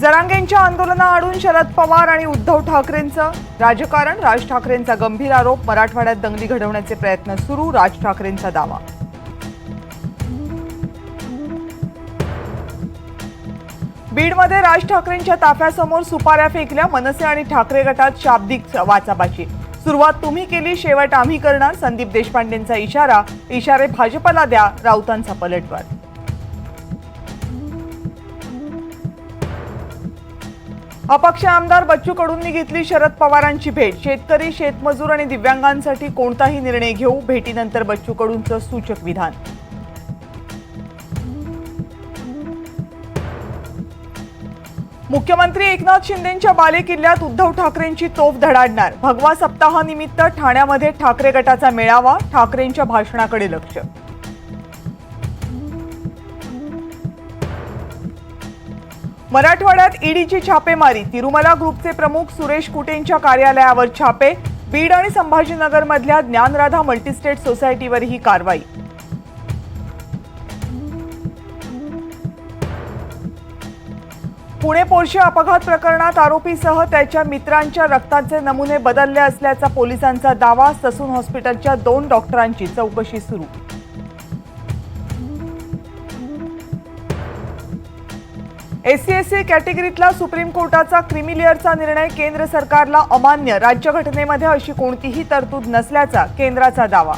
जरांगेंच्या आंदोलनाआडून शरद पवार आणि उद्धव ठाकरेंचं राजकारण. राज ठाकरेंचा गंभीर आरोप. मराठवाड्यात दंगली घडवण्याचे प्रयत्न सुरू. राज ठाकरेंचा दावा. बीडमध्ये राज ठाकरेंच्या ताफ्यासमोर सुपाऱ्या फेकल्या. मनसे आणि ठाकरे गटात शाब्दिक वाचाबाची सुरुवात तुम्ही केली शेवट आम्ही करणार. संदीप देशपांडेंचा इशारा. इशारे भाजपला द्या. राऊतांचा पलटवार. अपक्ष आमदार बच्चू कडूंनी घेतली शरद पवारांची भेट. शेतकरी शेतमजूर आणि दिव्यांगांसाठी कोणताही निर्णय घेऊ भेटीनंतर बच्चू कडूंचं सूचक विधान. मुख्यमंत्री एकनाथ शिंदेंच्या बालेकिल्ल्यात उद्धव ठाकरेंची तोफ धडाडणार. भगवा सप्ताहानिमित्त ठाण्यामध्ये ठाकरे गटाचा मेळावा ठाकरेंच्या भाषणाकडे लक्ष. मराठवाड्यात ईडीची छापेमारी. तिरुमला ग्रुपचे प्रमुख सुरेश कुटेंच्या कार्यालयावर छापे. बीड आणि संभाजीनगरमधल्या ज्ञानराधा मल्टीस्टेट सोसायटीवर ही कारवाई. पुणे पोर्शे अपघात प्रकरणात आरोपीसह त्याच्या मित्रांच्या रक्ताचे नमुने बदलले असल्याचा पोलिसांचा दावा ससून हॉस्पिटलच्या दोन डॉक्टरांची चौकशी सुरू. एससी एससी कॅटेगरीतला सुप्रीम कोर्टाचा क्रिमिलिअरचा निर्णय केंद्र सरकारला अमान्य. राज्यघटनेमध्ये अशी कोणतीही तरतूद नसल्याचा केंद्राचा दावा.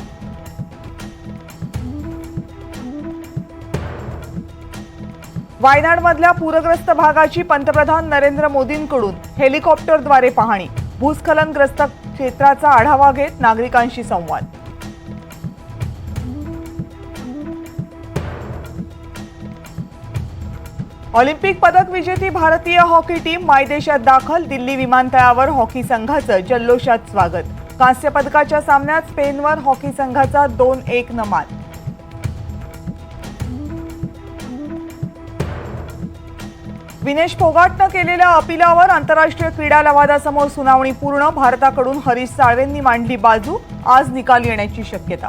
वायनाडमधल्या पूरग्रस्त भागाची पंतप्रधान नरेंद्र मोदींकडून हेलिकॉप्टरद्वारे पाहणी. भूस्खलनग्रस्त क्षेत्राचा आढावा घेत नागरिकांशी संवाद. ऑलिम्पिक पदक विजेती भारतीय हॉकी टीम मायदेशात दाखल दिल्ली विमानतळावर हॉकी संघाचं जल्लोषात स्वागत. कांस्य पदकाच्या सामन्यात स्पेनवर हॉकी संघाचा दोन एक नमात विनेश फोगाटनं केलेल्या अपिलावर आंतरराष्ट्रीय क्रीडा लवादासमोर सुनावणी पूर्ण भारताकडून हरीश साळवेंनी मांडली बाजू आज निकाल येण्याची शक्यता.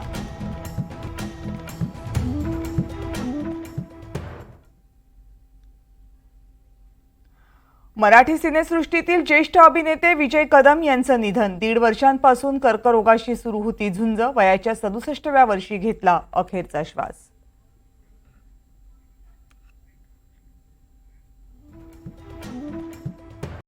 मराठी सिनेसृष्टीतील ज्येष्ठ अभिनेते विजय कदम यांचं निधन. दीड वर्षांपासून कर्करोगाशी सुरू होती झुंज वयाच्या सदुसष्टव्या वर्षी घेतला अखेरचा श्वास.